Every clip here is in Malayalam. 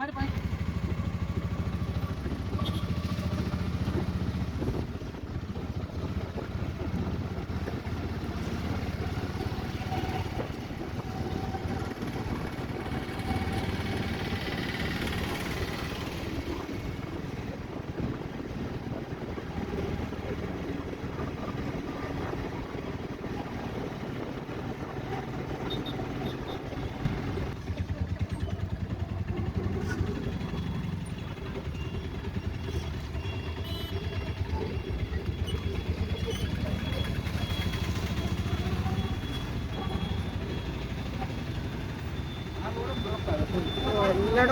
Bye bye.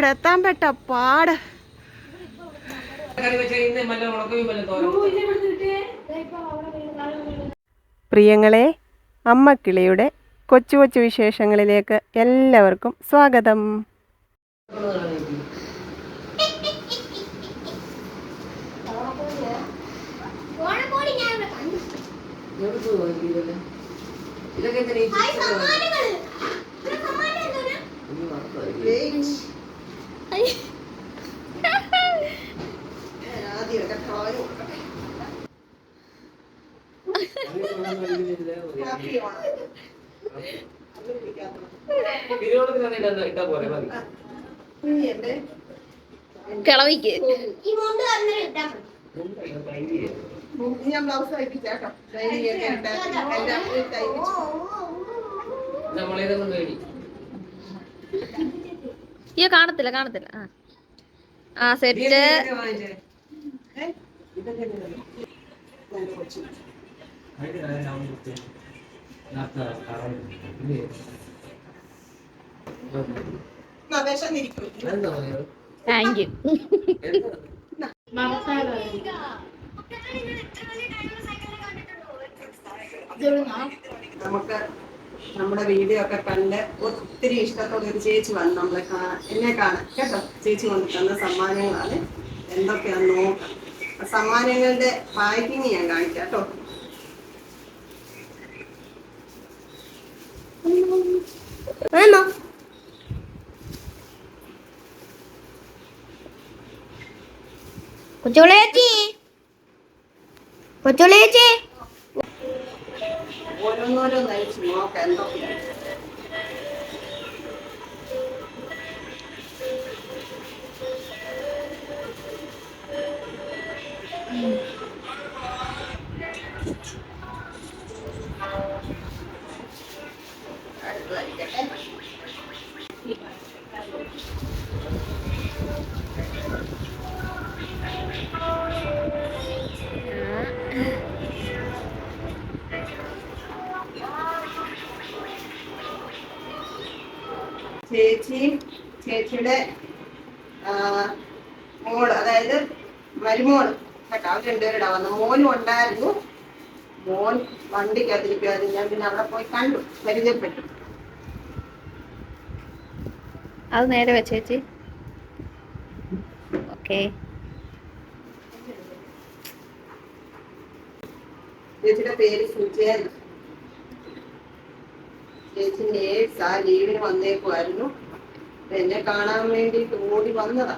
ഇവിടെ എത്താൻ പെട്ട പാട് പ്രിയങ്ങളെ അമ്മക്കിളിയുടെ കൊച്ചു കൊച്ചു വിശേഷങ്ങളിലേക്ക് എല്ലാവർക്കും സ്വാഗതം. ഇതൊക്കെ കിളവിക്ക്. ഞാൻ ബ്ലൗസ് തയ്പ്പിച്ചാട്ടോ അയ്യോ കാണത്തില്ല കാണത്തില്ല. ആ. ആ സെറ്റ് ഇതൊക്കെ താങ്ക് യു നമുക്ക് നമ്മുടെ വീഡിയോ ഒക്കെ കണ്ട് ഒത്തിരി ഇഷ്ടത്തോടെ ഒരു ചേച്ചി വന്ന് നമ്മളെ കാണാൻ. എന്നെ കാണാൻ. കേട്ടോ? ചേച്ചി കൊണ്ട് തന്ന സമ്മാനങ്ങളാണ്. എന്തൊക്കെയാന്ന് നോക്കാം. സമ്മാനങ്ങളുടെ പാക്കിങ് ഞാൻ കാണിക്കാം കേട്ടോ. വേണോ? കൊച്ചുമോളെ ചേച്ചി. ഓരോന്നോരോന്ന് അയച്ചു നോക്കാം എന്തൊക്കെയാണ് ചേച്ചി ചേച്ചിയുടെ മോൾ അതായത് മരുമോൾ. കേട്ടോ അവർ രണ്ടുപേരുടെ വന്നു. മോനും ഉണ്ടായിരുന്നു. മോൻ വണ്ടിക്കകത്തിരിക്കുമായിരുന്നു ഞാൻ പിന്നെ അവിടെ പോയി കണ്ടു. പരിചയപ്പെട്ടു. അത് നേരെ വെച്ചേച്ചി ഓക്കെ. ചേച്ചിയുടെ പേര് സുജയൻ ചേച്ചി നേഴ്സ് ആ ലീവിന് വന്നേക്കുമായിരുന്നു എന്നെ കാണാൻ വേണ്ടിയിട്ട് ഓടി വന്നതാ.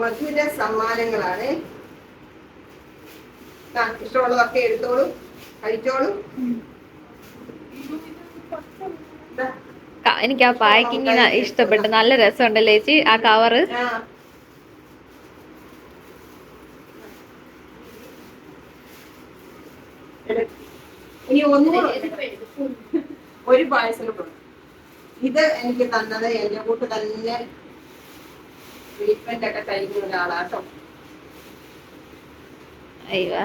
മധുര സമ്മാനങ്ങളാണ്. ഇഷ്ടമുള്ളതൊക്കെ എടുത്തോളൂ. കഴിച്ചോളൂ. എനിക്ക് ആ പാക്കിങ് ഇഷ്ടപ്പെട്ടു. നല്ല രസമുണ്ടല്ലേ ചേച്ചി ആ കവറ്. ഇനി ഒന്നുകൂടെ ഒരു പായസം ഇത് എനിക്ക് തന്നത് എന്റെ കൂട്ട് തന്നെ ട്രീറ്റ്മെന്റ് ഒക്കെ തരുന്ന ഒരാളാട്ടോ. അയ്യോ.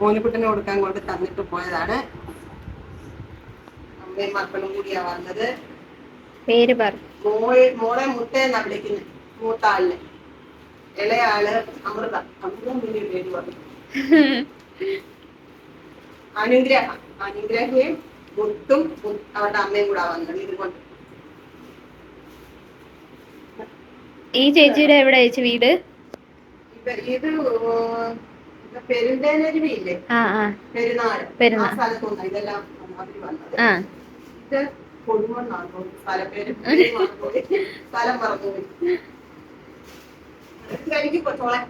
മോനിക്കുട്ടനെ കൊടുക്കാൻ കൊണ്ട് തന്നിട്ട് പോയതാണ്. അമ്മയും മക്കളും കൂടിയാ വന്നത്. പേര് പറ. മോളെ മോളെ മുട്ടയെന്നാ വിളിക്കുന്നത് മൂത്താളിനെ. ഇളയാൾ അമൃത. അമൃത വലിയ പേര് പറഞ്ഞു അനുഗ്രഹ അനുഗ്രഹയും മുട്ടും അവരുടെ അമ്മയും കൂടെ വന്നത്. ഇതുകൊണ്ട്. ഈ ചേച്ചിയുടെ എവിടെ ചേച്ചി വീട്? ഇത് പെരുന്തേനരുവിയില്ലേ? ആ ആ. ഇതെല്ലാം ആ. ഇത് കൊടുമണ്ണാണ് സ്ഥലപ്പേര്. സ്ഥലം എനിക്ക് കൊച്ചോളെ.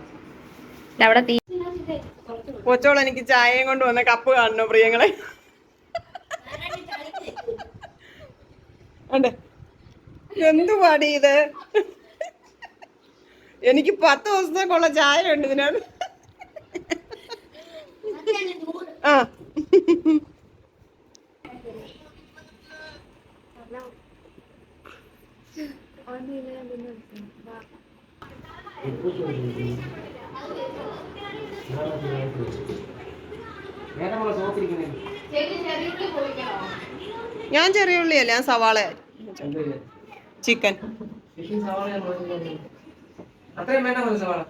അവിടെ തീ കൊച്ചോൾ എനിക്ക് ചായയും കൊണ്ട് വന്ന കപ്പ് കാണണോ പ്രിയങ്ങളെ? ഉണ്ട് എന്തു പാടി ഇത്? എനിക്ക് പത്ത് ദിവസത്തേക്കുള്ള ചായ ഉണ്ട് ഇതിനാണ് ആ ഞാൻ ചെറിയ ഉള്ളിയല്ല ഞാൻ സവാള? ചിക്കൻ. അത്രയും വേണ്ട സവാള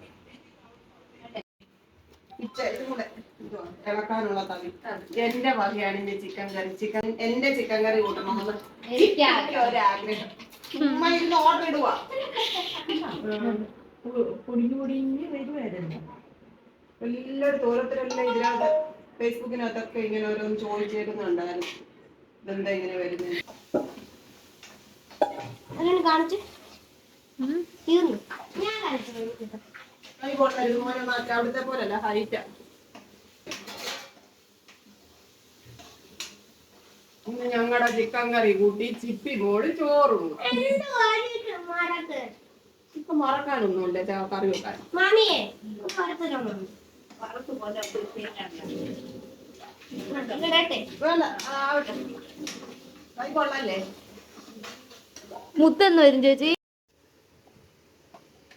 ഇളക്കാനുള്ള തവി. എന്റെ വകയാണ് എന്റെ ചിക്കൻ കറി. ചിക്കൻ എന്റെ ചിക്കൻ കറി കൂട്ടണമെന്ന് ഒരാഗ്രഹം. ചുമ്മാ ഇരുന്ന് ഓർഡർ ഇടുവാ. പൊടിഞ്ഞു പൊടിഞ്ഞ് വരുമായിരുന്നു എല്ലായിടത്തും ഓരോരുത്തരെല്ലാം ഇതിനകത്ത് ഫേസ്ബുക്കിനകത്തൊക്കെ ഇങ്ങനെ ഓരോന്ന് ചോദിച്ചേക്കുന്നുണ്ടായിരുന്നു. ഇതെന്താ ഇങ്ങനെ വരുന്നത് അങ്ങനെ കാണിച്ചു? തീർന്നു ഞാൻ കാണിച്ചു കൈ കൊണ്ടരുത് മോനെ മാറ്റി അവിടുത്തെ പോലല്ല ഹൈറ്റാ ഞങ്ങളുടെ ചിക്കൻ കറി കൂട്ടി ചിപ്പി മോൾ ചോറും. ചിക്കൻ മറക്കാനൊന്നുമില്ല കറി വെക്കാൻ മുത്തെന്ന് വരും ചേച്ചി.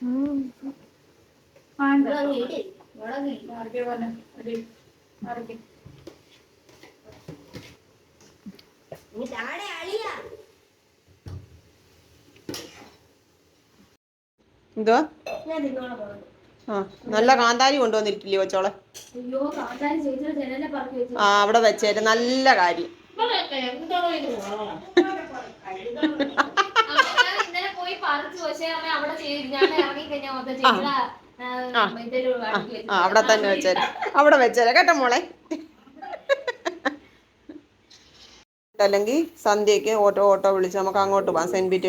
പോകുന്നു ആ നല്ല കാന്താരി കൊണ്ടുവന്നിട്ടില്ലേ കൊച്ചോളെ? ആ അവിടെ വെച്ചേരെ. നല്ല കാര്യം എന്താണോ ഇത് ഇന്നലെ പോയി പറിച്ചു പക്ഷേ അമ്മ അവിടെ ചെയ്ത് ഞാൻ ഇറങ്ങി കഴിഞ്ഞാൽ മൊത്തം ചേച്ചിയുടെ ആ. ആ അവിടെ തന്നെ വെച്ചേര്. അവിടെ വെച്ചേരെ. കേട്ടോ മോളെ? അല്ലെങ്കിൽ സന്ധ്യക്ക് ഓട്ടോ ഓട്ടോ വിളിച്ച് നമുക്ക് അങ്ങോട്ട് പോവാം. സെന്റ്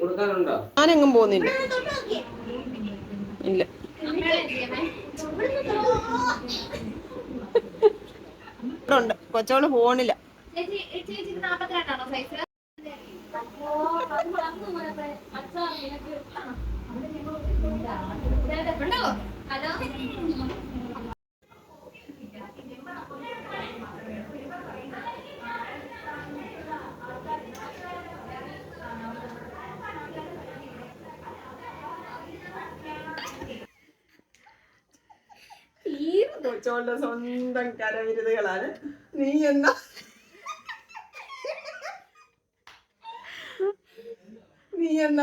കൊടുക്കാനുണ്ടോ? ഞാനെങ്ങും പോകുന്നില്ല. ഇല്ല. ഉണ്ട് കൊച്ചോൾ ഫോണില്ല ഹലോ കൊച്ചോളുടെ സ്വന്തം കരവിരുതുകളാണ് നീ എന്നാ?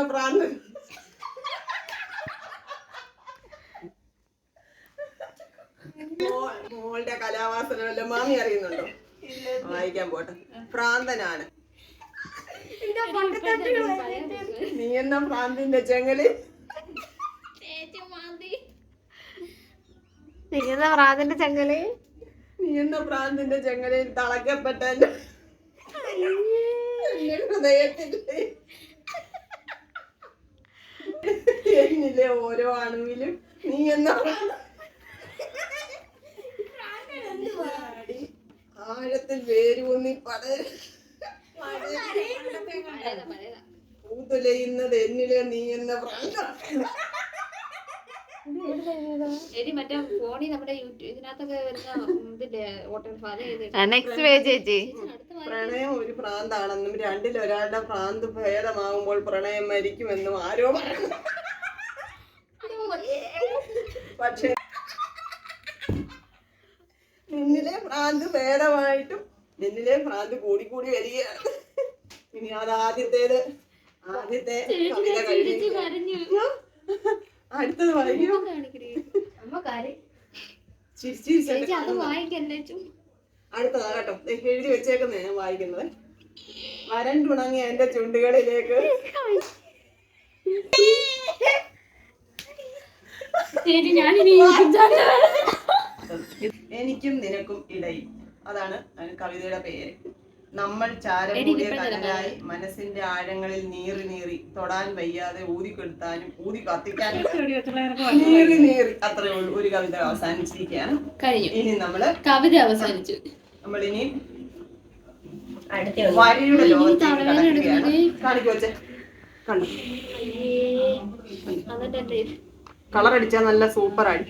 നീ എന്ന പ്രാന്ത്. മോളുടെ കലാവാസനമല്ല മാമി അറിയുന്നുണ്ടോ? വായിക്കാൻ പോട്ടെ. പ്രാന്തനാണ്. നീ എന്ന പ്രാന്തിന്റെ ചെങ്ങൽ? നിൽക്കുന്ന പ്രാതിന്റെ ചങ്ങൽ? നീ എന്ന പ്രാന്തിന്റെ ചെങ്ങലിൽ തളയ്ക്കപ്പെട്ട ഹൃദയത്തിന്റെ എന്നിലെ ഓരോ അണുവിലും? നീ എന്നാ? ആഴത്തിൽ വേരൂന്നി പട പൂത്തുലയുന്നത് എന്നിലെ നീ എന്ന പ്രാന്താണ് എടി മറ്റേ ഫോണിൽ നമ്മുടെ ഇതിനകത്തൊക്കെ വരുന്ന ഇതിന്റെ നെക്സ്റ്റ് പേജ് ചേച്ചി. പ്രണയം ഒരു ഭ്രാന്താണെന്നും രണ്ടിൽ ഒരാളുടെ ഭ്രാന്ത് ഭേദമാകുമ്പോൾ പ്രണയം മരിക്കുമെന്നും ആരോ പറഞ്ഞു. പക്ഷേ നിന്നിലെ ഭ്രാന്ത് ഭേദമായിട്ടും നിന്നിലെ ഭ്രാന്ത് കൂടി കൂടി വരികയാണ്. ഇനി അത് ആദ്യത്തേത് ആദ്യത്തെ കവിത കഴിഞ്ഞു അടുത്തത് വായിക്കൂ. അടുത്തതാ കേട്ടോ. എഴുതി വെച്ചേക്കുന്ന ഞാൻ വായിക്കുന്നത്. വരണ്ടുണങ്ങിയ എന്റെ ചുണ്ടുകളിലേക്ക്. എനിക്കും നിനക്കും ഇടയിൽ. അതാണ് കവിതയുടെ പേര്. നമ്മൾ ചാരം കൂടിയ കനലായി മനസ്സിന്റെ ആഴങ്ങളിൽ നീറി നീറി തൊടാൻ വയ്യാതെ ഊതിക്കെടുത്താനും ഊതി കത്തിക്കാനും നീറി നീറി അത്രേ ഉള്ളൂ. ഒരു കവിത അവസാനിച്ചിരിക്കുകയാണ്. കഴിഞ്ഞു. ഇനി നമ്മൾ കവിത അവസാനിച്ചു. നമ്മൾ ഇനി വരയുടെ ലോകത്തേക്ക് തലവേദന കടക്കുകയാണ്. കാണിക്കു വെച്ചേ കണ്ടു? കളർ അടിച്ചാൽ നല്ല സൂപ്പർ ആയി.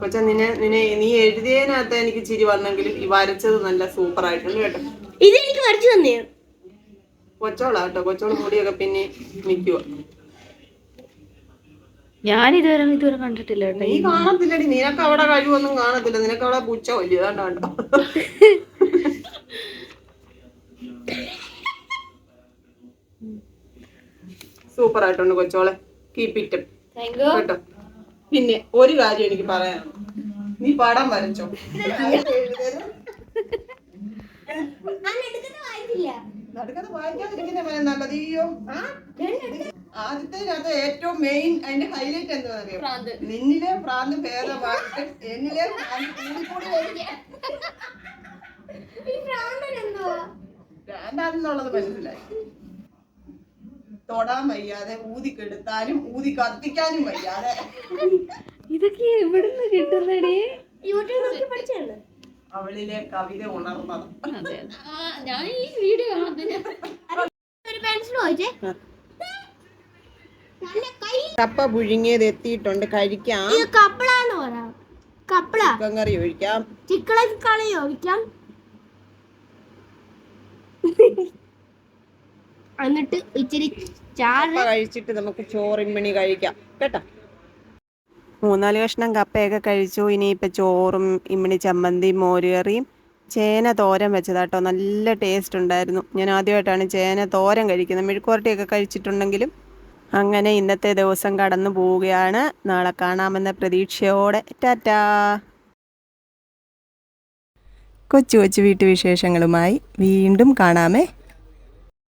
കൊച്ച നിന്നെ നിന്നെ നീ എഴുതിയതിനകത്ത് എനിക്ക് ചിരി വന്നെങ്കിലും ഈ വരച്ചത് നല്ല സൂപ്പർ ആയിട്ടുണ്ട് കേട്ടോ. ഇത് എനിക്ക് വരച്ചു തന്നേ. കൊച്ചോളാ കേട്ടോ കൊച്ചോൾ മുടിയൊക്കെ പിന്നെ നിൽക്കുക ഞാൻ ഇതുവരെ ഇതുവരെ കണ്ടിട്ടില്ല കേട്ടോ. നീ കാണത്തില്ലടി നിനക്ക് അവിടെ കഴിവൊന്നും കാണത്തില്ല. നിനക്ക് അവിടെ പുച്ച വലിയ കണ്ടോ സൂപ്പർ ആയിട്ടുണ്ട് കൊച്ചോളെ. കീപ് ഇറ്റ് കേട്ടോ. പിന്നെ ഒരു കാര്യം എനിക്ക് പറയാം നീ പടം വരച്ചോ. നടുക്കത് വായിക്കാതിരിക്കുന്ന പോലെ നല്ലത്. അയ്യോ ആദ്യത്തേനകത്ത് ഏറ്റവും മെയിൻ അതിന്റെ ഹൈലൈറ്റ് എന്താ അറിയോ. നിന്നിലെ പ്രാന്ത് ഭേദമായിട്ട് എന്നിലെ പ്രാന്തെന്നുള്ളത് മനസ്സിലായി. തൊടാൻ വയ്യാതെ ഊതി കെടുത്താനും ഊതി കത്തിക്കാനും വയ്യാതെ. ഇതൊക്കെ എവിടുന്ന് കിട്ടുന്നടി? അവളിലെ കവിത ഉണർന്നത്. അതെ ആ, ഞാൻ ഈ വീഡിയോ കപ്പ പുഴുങ്ങിയത് എത്തിയിട്ടുണ്ട് കഴിക്കാം. കപ്പളാന്ന് പറയാം കപ്പള. ചിക്കൻ കറി ഒഴിക്കാം. ചിക്കള കളി ചോദിക്കാം എന്നിട്ട് ഇച്ചിരി ചാറ് കഴിച്ചിട്ട് നമുക്ക് ചോറിൻമണി കഴിക്കാം. കേട്ടോ? മൂന്നാൽ കഷ്ണം കപ്പയൊക്കെ കഴിച്ചു. ഇനിയിപ്പോൾ ചോറും ഇമ്മിണി ചമ്മന്തി മോരുകറിയും ചേന തോരൻ വെച്ചതാട്ടോ. നല്ല ടേസ്റ്റ് ഉണ്ടായിരുന്നു. ഞാൻ ആദ്യമായിട്ടാണ് ചേന തോരൻ കഴിക്കുന്നത്. മെഴുക്കുവരട്ടിയൊക്കെ കഴിച്ചിട്ടുണ്ടെങ്കിലും അങ്ങനെ ഇന്നത്തെ ദിവസം കടന്നു പോവുകയാണ്. നാളെ കാണാമെന്ന പ്രതീക്ഷയോടെ. ടാറ്റാ! കൊച്ചു കൊച്ചു വീട്ടുവിശേഷങ്ങളുമായി വീണ്ടും കാണാമേ.